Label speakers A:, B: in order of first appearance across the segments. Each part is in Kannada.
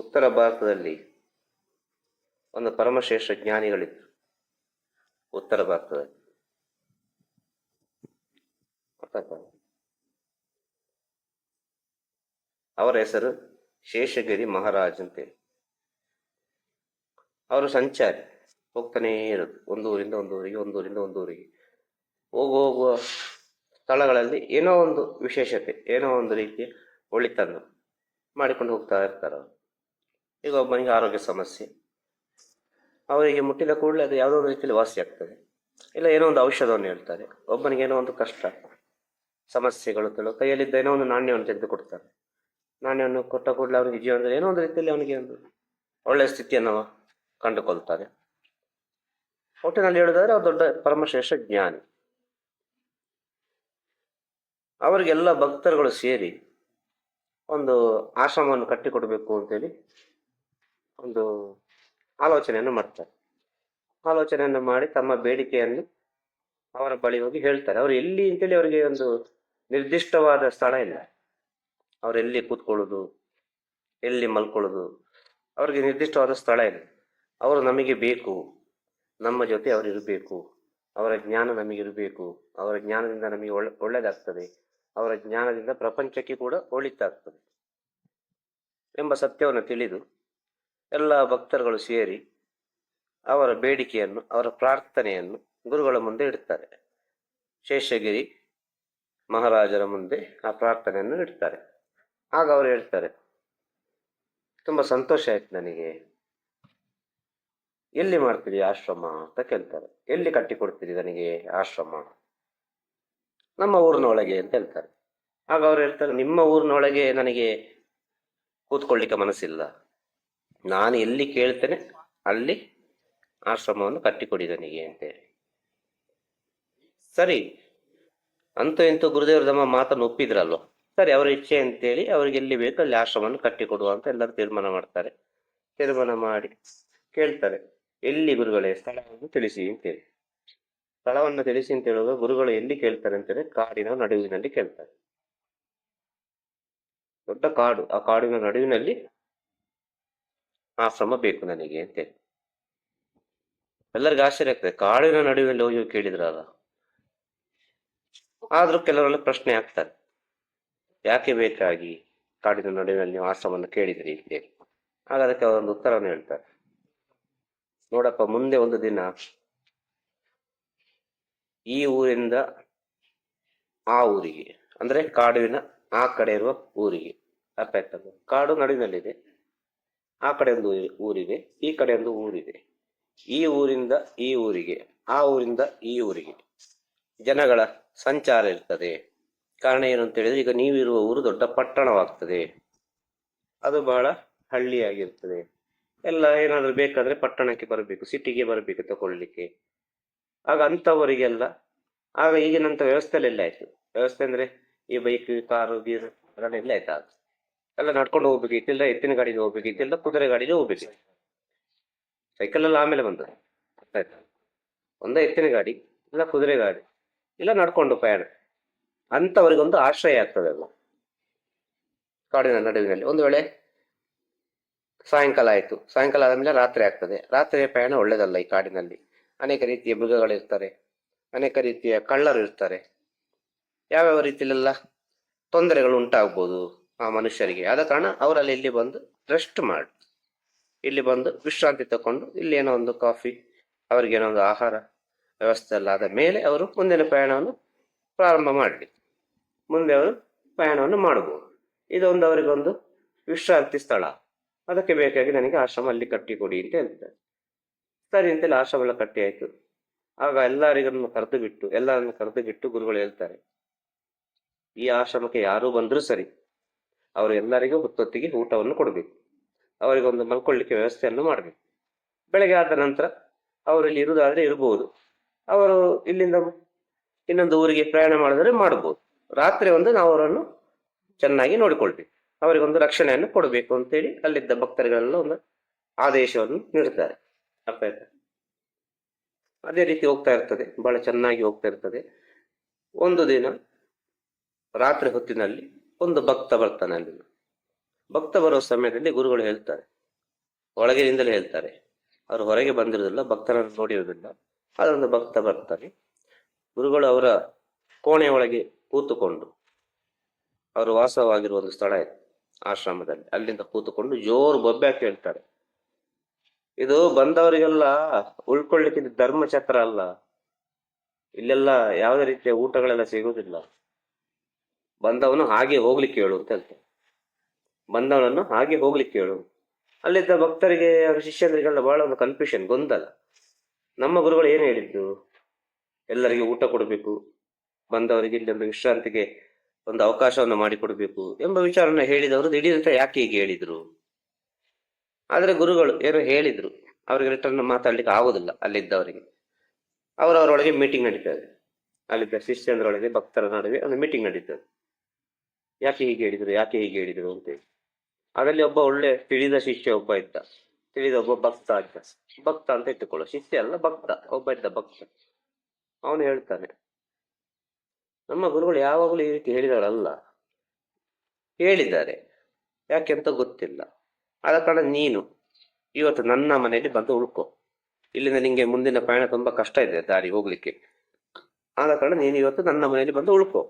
A: ಉತ್ತರ ಭಾರತದಲ್ಲಿ ಒಂದು ಪರಮಶ್ರೇಷ್ಠ ಜ್ಞಾನಿಗಳಿದ್ರು. ಉತ್ತರ ಭಾರತದಲ್ಲಿ? ಅವರ ಹೆಸರು ಶೇಷಗಿರಿ ಮಹಾರಾಜ್ ಅಂತೇಳಿ. ಅವರು ಸಂಚಾರಿ, ಹೋಗ್ತಾನೇ ಇರೋದು ಒಂದು ಊರಿಂದ ಒಂದು ಒಂದೂರಿಗೆ ಒಂದು ಊರಿಂದ ಒಂದು ಊರಿಗೆ ಹೋಗು, ಹೋಗುವ ಸ್ಥಳಗಳಲ್ಲಿ ಏನೋ ಒಂದು ವಿಶೇಷತೆ, ಏನೋ ಒಂದು ರೀತಿಯ ಒಳಿತನ್ನು ಮಾಡಿಕೊಂಡು ಹೋಗ್ತಾ ಇರ್ತಾರೆ ಅವರು ಈಗ ಒಬ್ಬನಿಗೆ ಆರೋಗ್ಯ ಸಮಸ್ಯೆ. ಅವರಿಗೆ ಮುಟ್ಟಿದ ಕೂಡಲೇ ಅದು ಯಾವುದೋ ಒಂದು ರೀತಿಯಲ್ಲಿ ವಾಸಿ ಆಗ್ತದೆ. ಇಲ್ಲ, ಏನೋ ಒಂದು ಔಷಧವನ್ನು ಹೇಳ್ತಾರೆ. ಒಬ್ಬನಿಗೆ ಏನೋ ಒಂದು ಕಷ್ಟ, ಸಮಸ್ಯೆಗಳು ಕೆಲವು ಕೈಯಲ್ಲಿದ್ದ ಏನೋ ಒಂದು ನಾಣ್ಯವನ್ನು ತೆಗೆದುಕೊಡ್ತಾರೆ ನಾಣ್ಯವನ್ನು ಕೊಟ್ಟ ಕೂಡಲೇ ಅವನಿಗೆ ಜೀವನದಲ್ಲಿ ಏನೋ ಒಂದು ರೀತಿಯಲ್ಲಿ ಅವನಿಗೆ ಒಂದು ಒಳ್ಳೆಯ ಸ್ಥಿತಿಯನ್ನು ಕಂಡುಕೊಳ್ತಾರೆ. ಒಟ್ಟಿನಲ್ಲಿ ಹೇಳುದಾದ್ರೆ ಅವ್ರು ದೊಡ್ಡ ಪರಮಶ್ರೇಷ್ಠ ಜ್ಞಾನಿ. ಅವರಿಗೆಲ್ಲ ಭಕ್ತರುಗಳು ಸೇರಿ ಒಂದು ಆಶ್ರಮವನ್ನು ಕಟ್ಟಿಕೊಡ್ಬೇಕು ಅಂತೇಳಿ ಒಂದು ಆಲೋಚನೆಯನ್ನು ಮಾಡ್ತಾರೆ. ಆಲೋಚನೆಯನ್ನು ಮಾಡಿ ತಮ್ಮ ಬೇಡಿಕೆಯನ್ನು ಅವರ ಬಳಿ ಹೋಗಿ ಹೇಳ್ತಾರೆ. ಅವರು ಎಲ್ಲಿ ಅಂತೇಳಿ ಅವರಿಗೆ ಒಂದು ನಿರ್ದಿಷ್ಟವಾದ ಸ್ಥಳ ಇಲ್ಲ. ಎಲ್ಲಿ ಕೂತ್ಕೊಳ್ಳೋದು, ಎಲ್ಲಿ ಮಲ್ಕೊಳ್ಳೋದು, ಅವ್ರಿಗೆ ನಿರ್ದಿಷ್ಟವಾದ ಸ್ಥಳ ಇಲ್ಲ. ಅವರು ನಮಗೆ ಬೇಕು, ನಮ್ಮ ಜೊತೆ ಅವರು ಇರಬೇಕು, ಅವರ ಜ್ಞಾನ ನಮಗೆ ಇರಬೇಕು, ಅವರ ಜ್ಞಾನದಿಂದ ನಮಗೆ ಒಳ್ಳೆ ಒಳ್ಳೆಯದಾಗ್ತದೆ ಅವರ ಜ್ಞಾನದಿಂದ ಪ್ರಪಂಚಕ್ಕೆ ಕೂಡ ಒಳಿತಾಗ್ತದೆ ಎಂಬ ಸತ್ಯವನ್ನು ತಿಳಿದು ಎಲ್ಲ ಭಕ್ತರುಗಳು ಸೇರಿ ಅವರ ಬೇಡಿಕೆಯನ್ನು, ಅವರ ಪ್ರಾರ್ಥನೆಯನ್ನು ಗುರುಗಳ ಮುಂದೆ ಇಡ್ತಾರೆ. ಶೇಷಗಿರಿ ಮಹಾರಾಜರ ಮುಂದೆ ಆ ಪ್ರಾರ್ಥನೆಯನ್ನು ಇಡ್ತಾರೆ. ಆಗ ಅವರು ಹೇಳ್ತಾರೆ, ತುಂಬಾ ಸಂತೋಷ ಆಯ್ತು ನನಗೆ. ಎಲ್ಲಿ ಮಾಡ್ತೀರಿ ಆಶ್ರಮ? ಅಂತ ಕೇಳ್ತಾರೆ. ಎಲ್ಲಿ ಕಟ್ಟಿಕೊಡ್ತೀರಿ ನನಗೆ ಆಶ್ರಮ? ನಮ್ಮ ಊರಿನೊಳಗೆ ಅಂತ ಹೇಳ್ತಾರೆ. ಆಗ ಅವ್ರು ಹೇಳ್ತಾರೆ, ನಿಮ್ಮ ಊರಿನೊಳಗೆ ನನಗೆ ಕೂತ್ಕೊಳ್ಳಿಕ್ಕೆ ಮನಸ್ಸಿಲ್ಲ. ನಾನು ಎಲ್ಲಿ ಕೇಳ್ತೇನೆ, ಅಲ್ಲಿ ಆಶ್ರಮವನ್ನು ಕಟ್ಟಿಕೊಡಿ ನನಗೆ ಅಂತೇಳಿ. ಸರಿ, ಅಂತೂ ಇಂತೂ ಗುರುದೇವರು ತಮ್ಮ ಮಾತನ್ನು ಒಪ್ಪಿದ್ರಲ್ವ? ಸರಿ, ಅವರ ಇಚ್ಛೆ ಅಂತೇಳಿ ಅವ್ರಿಗೆ ಎಲ್ಲಿ ಬೇಕು ಅಲ್ಲಿ ಆಶ್ರಮವನ್ನು ಕಟ್ಟಿಕೊಡುವ ಅಂತ ಎಲ್ಲರೂ ತೀರ್ಮಾನ ಮಾಡ್ತಾರೆ. ತೀರ್ಮಾನ ಮಾಡಿ ಕೇಳ್ತಾರೆ, ಎಲ್ಲಿ ಗುರುಗಳೇ ಸ್ಥಳವನ್ನು ತಿಳಿಸಿ ಅಂತೇಳಿ. ಸ್ಥಳವನ್ನು ತಿಳಿಸಿ ಅಂತ ಹೇಳುವಾಗ ಗುರುಗಳು ಎಲ್ಲಿ ಕೇಳ್ತಾರೆ ಅಂತೇಳಿ ಕಾಡಿನ ನಡುವಿನಲ್ಲಿ ಕೇಳ್ತಾರೆ. ದೊಡ್ಡ ಕಾಡು, ಆ ಕಾಡಿನ ನಡುವಿನಲ್ಲಿ ಆಶ್ರಮ ಬೇಕು ನನಗೆ ಅಂತೇಳಿ ಎಲ್ಲರಿಗೂ ಆಶ್ಚರ್ಯ ಆಗ್ತದೆ. ಕಾಡಿನ ನಡುವಿನಲ್ಲಿ ಹೋಗಿ ಕೇಳಿದ್ರಲ್ಲ ಆದ್ರೂ ಕೆಲವರೆಲ್ಲ ಪ್ರಶ್ನೆ ಆಗ್ತಾರೆ ಯಾಕೆ ಬೇಕಾಗಿ ಕಾಡಿನ ನಡುವಿನಲ್ಲಿ ನೀವು ಆಶ್ರಮವನ್ನು ಕೇಳಿದ್ರಿ ಅಂತೇಳಿ ಆಗ ಅದಕ್ಕೆ ಅವರೊಂದು ಉತ್ತರವನ್ನು ಹೇಳ್ತಾರೆ. ನೋಡಪ್ಪ, ಮುಂದೆ ಒಂದು ದಿನ ಈ ಊರಿಂದ ಆ ಊರಿಗೆ, ಅಂದ್ರೆ ಕಾಡುವಿನ ಆ ಕಡೆ ಇರುವ ಊರಿಗೆ, ಅರ್ಥ ಆಯ್ತದ ಕಾಡು ನಡುವಿನಲ್ಲಿದೆ. ಆ ಕಡೆ ಒಂದು ಊರಿ- ಊರಿದೆ, ಈ ಕಡೆ ಒಂದು ಊರಿದೆ. ಈ ಊರಿಂದ ಈ ಊರಿಗೆ, ಆ ಊರಿಂದ ಈ ಊರಿಗೆ ಜನಗಳ ಸಂಚಾರ ಇರ್ತದೆ. ಕಾರಣ ಏನು ಅಂತ ಹೇಳಿದ್ರೆ, ಈಗ ನೀವಿರುವ ಊರು ದೊಡ್ಡ ಪಟ್ಟಣವಾಗ್ತದೆ. ಅದು ಬಹಳ ಹಳ್ಳಿಯಾಗಿರ್ತದೆ. ಎಲ್ಲ ಏನಾದರೂ ಬೇಕಾದ್ರೆ ಪಟ್ಟಣಕ್ಕೆ ಬರಬೇಕು, ಸಿಟಿಗೆ ಬರಬೇಕು ತಗೊಳ್ಳಿಕ್ಕೆ. ಆಗ ಅಂಥವರಿಗೆಲ್ಲ, ಆಗ ಈಗಿನಂಥ ವ್ಯವಸ್ಥೆಲೆಲ್ಲ ಆಯ್ತು. ವ್ಯವಸ್ಥೆ ಅಂದರೆ ಈ ಬೈಕ್ ಕಾರು ಬೀರು ಅದನ್ನೆಲ್ಲ ಆಯ್ತಾ. ಆಗ ಎಲ್ಲ ನಡ್ಕೊಂಡು ಹೋಗ್ಬೇಕು. ಇತ್ತಿಲ್ಲ ಎತ್ತಿನ ಗಾಡಿಗೆ ಹೋಗ್ಬೇಕು. ಇತ್ತಿಲ್ಲ ಕುದುರೆ ಗಾಡಿಗೆ ಹೋಗ್ಬೇಕು. ಸೈಕಲ್ ಎಲ್ಲ ಆಮೇಲೆ ಬಂತು. ಆಯ್ತಾ ಒಂದ ಎತ್ತಿನ ಗಾಡಿ, ಇಲ್ಲ ಕುದುರೆ ಗಾಡಿ, ಇಲ್ಲ ನಡ್ಕೊಂಡು ಪ್ರಯಾಣ. ಅಂಥವರಿಗೊಂದು ಆಶ್ರಯ ಆಗ್ತದೆ ಅದು. ಕಾಡಿನ ನಡುವಿನಲ್ಲಿ. ಒಂದು ವೇಳೆ ಸಾಯಂಕಾಲ ಆಯಿತು. ಸಾಯಂಕಾಲ ಆದಮೇಲೆ ರಾತ್ರಿ ಆಗ್ತದೆ. ರಾತ್ರಿಯ ಪ್ರಯಾಣ ಒಳ್ಳೇದಲ್ಲ ಈ ಕಾಡಿನಲ್ಲಿ. ಅನೇಕ ರೀತಿಯ ಮೃಗಗಳಿರ್ತಾರೆ ಅನೇಕ ರೀತಿಯ ಕಳ್ಳರು ಇರ್ತಾರೆ. ಯಾವ್ಯಾವ ರೀತಿಯಲ್ಲೆಲ್ಲ ತೊಂದರೆಗಳು ಉಂಟಾಗ್ಬೋದು? ಆ ಮನುಷ್ಯರಿಗೆ. ಆದ ಕಾರಣ ಅವರಲ್ಲಿ ಇಲ್ಲಿ ಬಂದು ರೆಸ್ಟ್ ಮಾಡಿ. ಇಲ್ಲಿ ಬಂದು ವಿಶ್ರಾಂತಿ ತಗೊಂಡು ಇಲ್ಲಿ ಏನೋ ಒಂದು ಕಾಫಿ ಅವರಿಗೆ ಏನೋ ಒಂದು ಆಹಾರ ವ್ಯವಸ್ಥೆ ಎಲ್ಲ ಆದ ಮೇಲೆ ಅವರು ಮುಂದಿನ ಪ್ರಯಾಣವನ್ನು ಪ್ರಾರಂಭ ಮಾಡಲಿ. ಮುಂದೆ ಅವರು ಪ್ರಯಾಣವನ್ನು ಮಾಡಬಹುದು ಇದೊಂದು ಅವರಿಗೊಂದು ವಿಶ್ರಾಂತಿ ಸ್ಥಳ. ಅದಕ್ಕೆ ಬೇಕಾಗಿ ನನಗೆ ಆಶ್ರಮ ಅಲ್ಲಿ ಕಟ್ಟಿಕೊಡಿ ಅಂತ ಹೇಳ್ತಾರೆ. ಸರಿ ಅಂತೇಳಿ ಆಶ್ರಮ ಎಲ್ಲ ಕಟ್ಟಿ ಆಯಿತು. ಆಗ ಎಲ್ಲರಿಗನ್ನು ಕರೆದು ಬಿಟ್ಟು ಎಲ್ಲರನ್ನು ಕರೆದು ಬಿಟ್ಟು ಗುರುಗಳು ಹೇಳ್ತಾರೆ, ಈ ಆಶ್ರಮಕ್ಕೆ ಯಾರು ಬಂದರೂ ಸರಿ. ಅವರು ಎಲ್ಲರಿಗೂ ಹೊತ್ತೊತ್ತಿಗೆ ಊಟವನ್ನು ಕೊಡಬೇಕು. ಅವರಿಗೆ ಒಂದು ಮಲ್ಕೊಳ್ಳಿಕ್ಕೆ ವ್ಯವಸ್ಥೆಯನ್ನು ಮಾಡಬೇಕು. ಬೆಳಗ್ಗೆ ಆದ ನಂತರ ಅವರು ಇಲ್ಲಿ ಇರುವುದಾದ್ರೆ ಇರಬಹುದು ಅವರು ಇಲ್ಲಿಂದ ಇನ್ನೊಂದು ಊರಿಗೆ ಪ್ರಯಾಣ ಮಾಡಿದ್ರೆ ಮಾಡಬಹುದು ರಾತ್ರಿ ಒಂದು ನಾವು ಅವರನ್ನು ಚೆನ್ನಾಗಿ ನೋಡಿಕೊಳ್ಬೇಕು. ಅವರಿಗೊಂದು ರಕ್ಷಣೆಯನ್ನು ಕೊಡಬೇಕು ಅಂತೇಳಿ ಅಲ್ಲಿದ್ದ ಭಕ್ತರುಗಳೆಲ್ಲ ಒಂದು ಆದೇಶವನ್ನು ನೀಡುತ್ತಾರೆ ಅರ್ಥ ಅದೇ ರೀತಿ ಹೋಗ್ತಾ ಇರ್ತದೆ. ಬಹಳ ಚೆನ್ನಾಗಿ ಹೋಗ್ತಾ ಇರ್ತದೆ. ಒಂದು ದಿನ ರಾತ್ರಿ ಹೊತ್ತಿನಲ್ಲಿ ಒಂದು ಭಕ್ತ ಬರ್ತಾನೆ ಅಲ್ಲಿ. ಭಕ್ತ ಬರೋ ಸಮಯದಲ್ಲಿ ಗುರುಗಳು ಹೇಳ್ತಾರೆ. ಒಳಗಿನಿಂದಲೇ ಹೇಳ್ತಾರೆ. ಅವರು ಹೊರಗೆ ಬಂದಿರೋದಿಲ್ಲ ಭಕ್ತರನ್ನು ನೋಡಿರುವುದಿಲ್ಲ. ಅದೊಂದು ಭಕ್ತ ಬರ್ತಾರೆ ಗುರುಗಳು ಅವರ ಕೋಣೆಯ ಒಳಗೆ ಕೂತುಕೊಂಡು, ಅವರು ವಾಸವಾಗಿರುವ ಒಂದು ಸ್ಥಳ ಇದೆ, ಆಶ್ರಮದಲ್ಲಿ. ಅಲ್ಲಿಂದ ಕೂತುಕೊಂಡು ಜೋರು ಬೊಬ್ಬೆ ಹಾಕಿ ಹೇಳ್ತಾರೆ. ಇದು ಬಂದವರಿಗೆಲ್ಲ ಉಳ್ಕೊಳ್ಳಿಕ್ಕೆ ಧರ್ಮಚಕ್ರ ಅಲ್ಲ. ಇಲ್ಲೆಲ್ಲ ಯಾವುದೇ ರೀತಿಯ ಊಟಗಳೆಲ್ಲ ಸಿಗುವುದಿಲ್ಲ. ಬಂದವನು ಹಾಗೆ ಹೋಗ್ಲಿಕ್ಕೆ ಹೇಳು ಅಂತ ಹೇಳ್ತಾರೆ. ಬಂದವನನ್ನು ಹಾಗೆ ಹೋಗ್ಲಿಕ್ಕೆ ಹೇಳು. ಅಲ್ಲಿದ್ದ ಭಕ್ತರಿಗೆ ಅವರ ಶಿಷ್ಯಂದ್ರಿಗೆಲ್ಲ ಬಹಳ ಒಂದು ಕನ್ಫ್ಯೂಷನ್ ಗೊಂದಲ. ನಮ್ಮ ಗುರುಗಳು ಏನು ಹೇಳಿದ್ದು? ಎಲ್ಲರಿಗೆ ಊಟ ಕೊಡಬೇಕು, ಬಂದವರಿಗೆ ಇಲ್ಲಿ ಒಂದು ವಿಶ್ರಾಂತಿಗೆ ಒಂದು ಅವಕಾಶವನ್ನು ಮಾಡಿಕೊಡ್ಬೇಕು ಎಂಬ ವಿಚಾರವನ್ನು ಹೇಳಿದವರು. ದಿಢೀರಂತ ಯಾಕೆ ಹೀಗೆ ಹೇಳಿದ್ರು? ಆದ್ರೆ ಗುರುಗಳು ಏನೋ ಹೇಳಿದ್ರು? ಅವರಿಗೆ ರಿಟರ್ನ್ ಮಾತಾಡ್ಲಿಕ್ಕೆ ಆಗೋದಿಲ್ಲ ಅಲ್ಲಿದ್ದವರಿಗೆ. ಅವರವರೊಳಗೆ ಮೀಟಿಂಗ್ ನಡೀತದೆ. ಅಲ್ಲಿದ್ದ ಶಿಷ್ಯಂದ್ರೊಳಗೆ ಭಕ್ತರ ನಡುವೆ ಒಂದು ಮೀಟಿಂಗ್ ನಡೀತದೆ. ಯಾಕೆ ಹೀಗೆ ಹೇಳಿದರು, ಯಾಕೆ ಹೀಗೆ ಹೇಳಿದರು ಅಂತೇಳಿ ಅದರಲ್ಲಿ ಒಬ್ಬ ಒಳ್ಳೆ ತಿಳಿದ ಶಿಷ್ಯ ಒಬ್ಬ ಇದ್ದ. ತಿಳಿದ ಒಬ್ಬ ಭಕ್ತ ಇದ್ದ. ಭಕ್ತ ಅಂತ ಇಟ್ಟುಕೊಳ್ಳೋ ಶಿಷ್ಯ ಅಲ್ಲ, ಭಕ್ತ. ಒಬ್ಬ ಇದ್ದ ಭಕ್ತ. ಅವನು ಹೇಳ್ತಾನೆ, ನಮ್ಮ ಗುರುಗಳು ಯಾವಾಗಲೂ ಈ ರೀತಿ ಹೇಳಿದಾಳಲ್ಲ ಹೇಳಿದ್ದಾರೆ. ಯಾಕೆಂತ ಗೊತ್ತಿಲ್ಲ. ಆದ ಕಾರಣ ನೀನು ಇವತ್ತು ನನ್ನ ಮನೆಯಲ್ಲಿ ಬಂದು ಉಳ್ಕೊ. ಇಲ್ಲಿಂದ ನಿಂಗೆ ಮುಂದಿನ ಪ್ರಯಾಣ ತುಂಬಾ ಕಷ್ಟ ಇದೆ, ದಾರಿ ಹೋಗ್ಲಿಕ್ಕೆ. ಆದ ಕಾರಣ ನೀನು ಇವತ್ತು ನನ್ನ ಮನೆಯಲ್ಲಿ ಬಂದು ಉಳ್ಕೊ.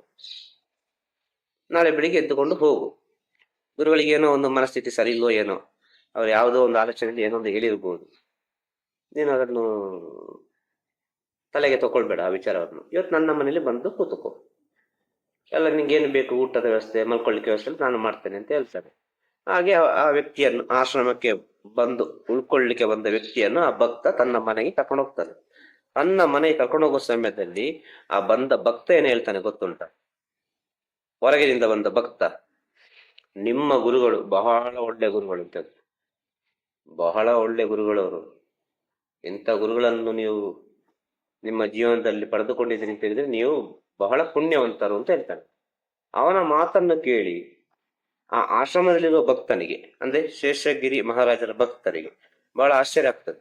A: ನಾಳೆ ಬೆಳಿಗ್ಗೆ ಎದ್ದುಕೊಂಡು ಹೋಗು. ಗುರುಗಳಿಗೆ ಏನೋ ಒಂದು ಮನಸ್ಥಿತಿ ಸರಿ ಇಲ್ವೋ ಏನೋ, ಅವ್ರು ಯಾವುದೋ ಒಂದು ಆಲೋಚನೆಯಲ್ಲಿ ಏನೋ ಒಂದು ಹೇಳಿರ್ಬೋದು. ನೀನು ಅದನ್ನು ತಲೆಗೆ ತಗೊಳ್ಬೇಡ ಆ ವಿಚಾರವನ್ನು. ಇವತ್ತು ನನ್ನ ಮನೇಲಿ ಬಂದು ಕೂತುಕೋ. ಎಲ್ಲ ನಿಂಗೇನು ಬೇಕು? ಊಟದ ವ್ಯವಸ್ಥೆ, ಮಲ್ಕೊಳ್ಳಿಕ್ಕೆ ವ್ಯವಸ್ಥೆ ನಾನು ಮಾಡ್ತೇನೆ ಅಂತ ಹೇಳ್ತಾರೆ. ಹಾಗೆ ಆ- ಆ ವ್ಯಕ್ತಿಯನ್ನು, ಆಶ್ರಮಕ್ಕೆ ಬಂದು, ಉಳ್ಕೊಳ್ಳಿಕ್ಕೆ ಬಂದ ವ್ಯಕ್ತಿಯನ್ನು ಆ ಭಕ್ತ ತನ್ನ ಮನೆಗೆ ಕರ್ಕೊಂಡು ಹೋಗ್ತಾನೆ. ತನ್ನ ಮನೆಗೆ ಕರ್ಕೊಂಡು ಹೋಗೋ ಸಮಯದಲ್ಲಿ ಆ ಬಂದ ಭಕ್ತ ಏನು ಹೇಳ್ತಾನೆ ಗೊತ್ತುಂಟ? ಹೊರಗಿನಿಂದ ಬಂದ ಭಕ್ತ, ನಿಮ್ಮ ಗುರುಗಳು, ಬಹಳ ಒಳ್ಳೆ ಗುರುಗಳು ಅಂತ ಬಹಳ ಒಳ್ಳೆ ಗುರುಗಳು ಅವರು. ಇಂಥ ಗುರುಗಳನ್ನು ನೀವು ನಿಮ್ಮ ಜೀವನದಲ್ಲಿ ಪಡೆದುಕೊಂಡಿದ್ದೀರಿ ಅಂತ ಹೇಳಿದ್ರೆ ನೀವು ಬಹಳ ಪುಣ್ಯವಂತರು ಅಂತ ಹೇಳ್ತಾನೆ ಅವನ ಮಾತನ್ನು ಕೇಳಿ, ಆ ಆಶ್ರಮದಲ್ಲಿರುವ ಭಕ್ತನಿಗೆ, ಅಂದ್ರೆ ಶೇಷಗಿರಿ ಮಹಾರಾಜರ ಭಕ್ತರಿಗೆ ಬಹಳ ಆಶ್ಚರ್ಯ ಆಗ್ತದೆ.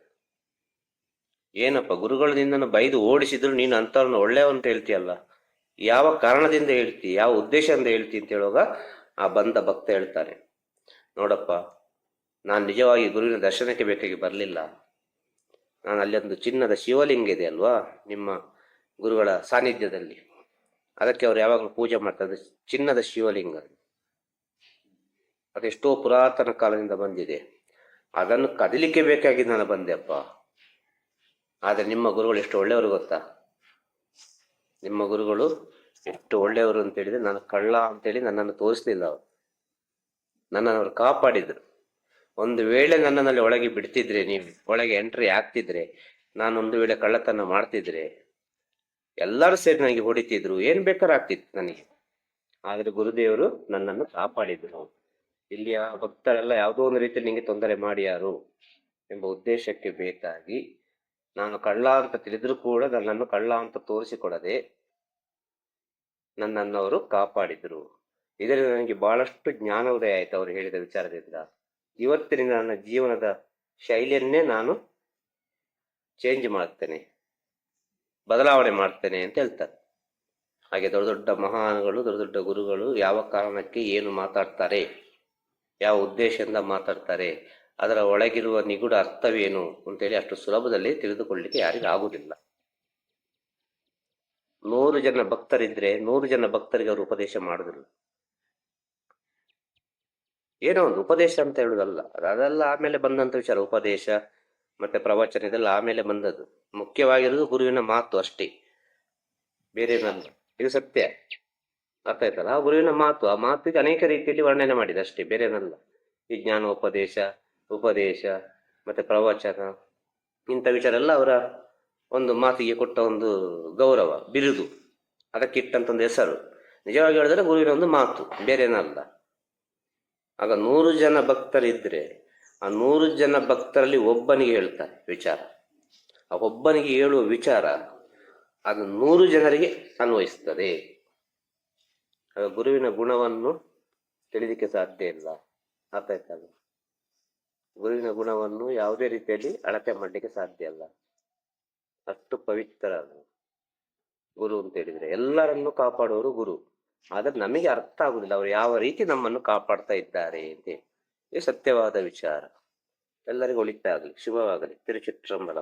A: ಏನಪ್ಪ ಗುರುಗಳು ನಿನ್ನನ್ನು ಬೈದು ಓಡಿಸಿದ್ರು ನೀನು ಅಂತವ್ರನ್ನ ಒಳ್ಳೆಯವಂತ ಹೇಳ್ತೀಯಲ್ಲ? ಯಾವ ಕಾರಣದಿಂದ ಹೇಳ್ತಿ, ಯಾವ ಉದ್ದೇಶದಿಂದ ಹೇಳ್ತಿ ಅಂತ ಹೇಳುವಾಗ ಆ ಬಂದ ಭಕ್ತ ಹೇಳ್ತಾನೆ ನೋಡಪ್ಪ, ನಾನು ನಿಜವಾಗಿ ಗುರುವಿನ ದರ್ಶನಕ್ಕೆ ಬೇಕಾಗಿ ಬರಲಿಲ್ಲ. ನಾನು ಅಲ್ಲಿ ಒಂದು ಚಿನ್ನದ ಶಿವಲಿಂಗ ಇದೆ ಅಲ್ವಾ, ನಿಮ್ಮ ಗುರುಗಳ ಸಾನ್ನಿಧ್ಯದಲ್ಲಿ. ಅದಕ್ಕೆ ಅವ್ರು ಯಾವಾಗಲೂ ಪೂಜೆ ಮಾಡ್ತಾರೆ ಚಿನ್ನದ ಶಿವಲಿಂಗ. ಅದೆಷ್ಟೋ ಪುರಾತನ ಕಾಲದಿಂದ ಬಂದಿದೆ. ಅದನ್ನು ಕದಲಿಕ್ಕೆ ಬೇಕಾಗಿ ನಾನು ಬಂದೆ ಅಪ್ಪ. ಆದರೆ ನಿಮ್ಮ ಗುರುಗಳು ಎಷ್ಟು ಒಳ್ಳೆಯವರು ಗೊತ್ತಾ? ನಿಮ್ಮ ಗುರುಗಳು ಎಷ್ಟು ಒಳ್ಳೆಯವರು ಅಂತ ಹೇಳಿದ್ರೆ ನಾನು ಕಳ್ಳ ಅಂತೇಳಿ ನನ್ನನ್ನು ತೋರಿಸ್ಲಿಲ್ಲ ಅವರು. ನನ್ನನ್ನು ಅವರು ಕಾಪಾಡಿದ್ರು. ಒಂದು ವೇಳೆ ನನ್ನಲ್ಲಿ ಒಳಗೆ ಬಿಡ್ತಿದ್ರೆ ನೀವು, ಒಳಗೆ ಎಂಟ್ರಿ ಆಗ್ತಿದ್ರೆ, ನಾನು ಒಂದು ವೇಳೆ ಕಳ್ಳತನ ಮಾಡ್ತಿದ್ರೆ, ಎಲ್ಲರೂ ಸೇರಿ ನನಗೆ ಹೊಡಿತಿದ್ರು. ಏನ್ ಬೇಕಾದ್ರೂ ಆಗ್ತಿತ್ತು ನನಗೆ. ಆದ್ರೆ ಗುರುದೇವರು ನನ್ನನ್ನು ಕಾಪಾಡಿದ್ರು ಇಲ್ಲಿಯ ಭಕ್ತರೆಲ್ಲ ಯಾವುದೋ ಒಂದು ರೀತಿಯಲ್ಲಿ ನಿಮಗೆ ತೊಂದರೆ ಮಾಡಿಯಾರು ಎಂಬ ಉದ್ದೇಶಕ್ಕೆ ಬೇಕಾಗಿ ನಾನು ಕಳ್ಳ ಅಂತ ತಿಳಿದ್ರು ಕೂಡ ನನ್ನನ್ನು ಕಳ್ಳ ಅಂತ ತೋರಿಸಿಕೊಡದೆ ನನ್ನನ್ನು ಅವರು ಕಾಪಾಡಿದ್ರು. ಇದರಿಂದ ನನಗೆ ಬಹಳಷ್ಟು ಜ್ಞಾನೋದಯ ಆಯ್ತು ಅವರು ಹೇಳಿದ ವಿಚಾರದಿಂದ. ಇವತ್ತಿನಿಂದ ನನ್ನ ಜೀವನದ ಶೈಲಿಯನ್ನೇ ನಾನು ಚೇಂಜ್ ಮಾಡ್ತೇನೆ, ಬದಲಾವಣೆ ಮಾಡ್ತೇನೆ ಅಂತ ಹೇಳ್ತಾರೆ. ಹಾಗೆ ದೊಡ್ಡ ದೊಡ್ಡ ಮಹಾನ್ಗಳು, ದೊಡ್ಡ ದೊಡ್ಡ ಗುರುಗಳು ಯಾವ ಕಾರಣಕ್ಕೆ ಏನು ಮಾತಾಡ್ತಾರೆ, ಯಾವ ಉದ್ದೇಶದಿಂದ ಮಾತಾಡ್ತಾರೆ ಅದರ ಒಳಗಿರುವ ನಿಗೂಢ ಅರ್ಥವೇನು ಅಂತೇಳಿ ಅಷ್ಟು ಸುಲಭದಲ್ಲಿ ತಿಳಿದುಕೊಳ್ಳಲಿಕ್ಕೆ ಯಾರಿಗೂ ಆಗುವುದಿಲ್ಲ. ನೂರು ಜನ ಭಕ್ತರಿದ್ರೆ ನೂರು ಜನ ಭಕ್ತರಿಗೆ ಅವರು ಉಪದೇಶ ಮಾಡುದಿಲ್ಲ. ಏನೋ ಒಂದು ಉಪದೇಶ ಅಂತ ಹೇಳುದಲ್ಲ. ಅದೆಲ್ಲ ಆಮೇಲೆ ಬಂದಂತ ವಿಚಾರ. ಉಪದೇಶ ಮತ್ತೆ ಪ್ರವಚನ ಇದೆಲ್ಲ ಆಮೇಲೆ ಬಂದದ್ದು. ಮುಖ್ಯವಾಗಿರೋದು ಗುರುವಿನ ಮಾತು ಅಷ್ಟೇ. ಬೇರೆ ಇದು ಸತ್ಯ. ಅರ್ಥ ಆಯ್ತಲ್ಲ? ಆ ಗುರುವಿನ ಮಾತು, ಆ ಮಾತಿಗೆ ಅನೇಕ ರೀತಿಯಲ್ಲಿ ವರ್ಣನೆ ಮಾಡಿದೆ ಅಷ್ಟೇ. ಬೇರೆ ಏನಲ್ಲ. ಈ ಜ್ಞಾನ ಉಪದೇಶ ಮತ್ತೆ ಪ್ರವಚನ ಇಂಥ ವಿಚಾರ ಎಲ್ಲ ಅವರ ಒಂದು ಮಾತಿಗೆ ಕೊಟ್ಟ ಒಂದು ಗೌರವ, ಬಿರುದು. ಅದಕ್ಕೆ ಇಟ್ಟಂತ ಒಂದು ಹೆಸರು. ನಿಜವಾಗಿ ಹೇಳಿದ್ರೆ ಗುರುವಿನ ಒಂದು ಮಾತು ಬೇರೆ ಏನಲ್ಲ ಆಗ ನೂರು ಜನ ಭಕ್ತರಿದ್ರೆ ಆ ನೂರು ಜನ ಭಕ್ತರಲ್ಲಿ ಒಬ್ಬನಿಗೆ ಹೇಳ್ತಾರೆ ವಿಚಾರ. ಆ ಒಬ್ಬನಿಗೆ ಹೇಳುವ ವಿಚಾರ ಅದು ನೂರು ಜನರಿಗೆ ಅನ್ವಯಿಸ್ತದೆ. ಗುರುವಿನ ಗುಣವನ್ನು ತಿಳಿಲಿಕ್ಕೆ ಸಾಧ್ಯ ಇಲ್ಲ. ಅರ್ಥ ಆಯ್ತಲ್ಲ ಗುರುವಿನ ಗುಣವನ್ನು ಯಾವುದೇ ರೀತಿಯಲ್ಲಿ ಅಳತೆ ಮಾಡಲಿಕ್ಕೆ ಸಾಧ್ಯ ಅಲ್ಲ. ಅಷ್ಟು ಪವಿತ್ರ ಗುರು ಅಂತ ಹೇಳಿದ್ರೆ ಎಲ್ಲರನ್ನು ಕಾಪಾಡುವವರು ಗುರು. ಆದ್ರೆ ನಮಗೆ ಅರ್ಥ ಆಗುದಿಲ್ಲ ಅವರು ಯಾವ ರೀತಿ ನಮ್ಮನ್ನು ಕಾಪಾಡ್ತಾ ಇದ್ದಾರೆ ಅಂತ. ಇದು ಸತ್ಯವಾದ ವಿಚಾರ. ಎಲ್ಲರಿಗೂ ಒಳಿತಾಗಲಿ ಶುಭವಾಗಲಿ. ತಿರುಚಿಟ್ರಂಬಲ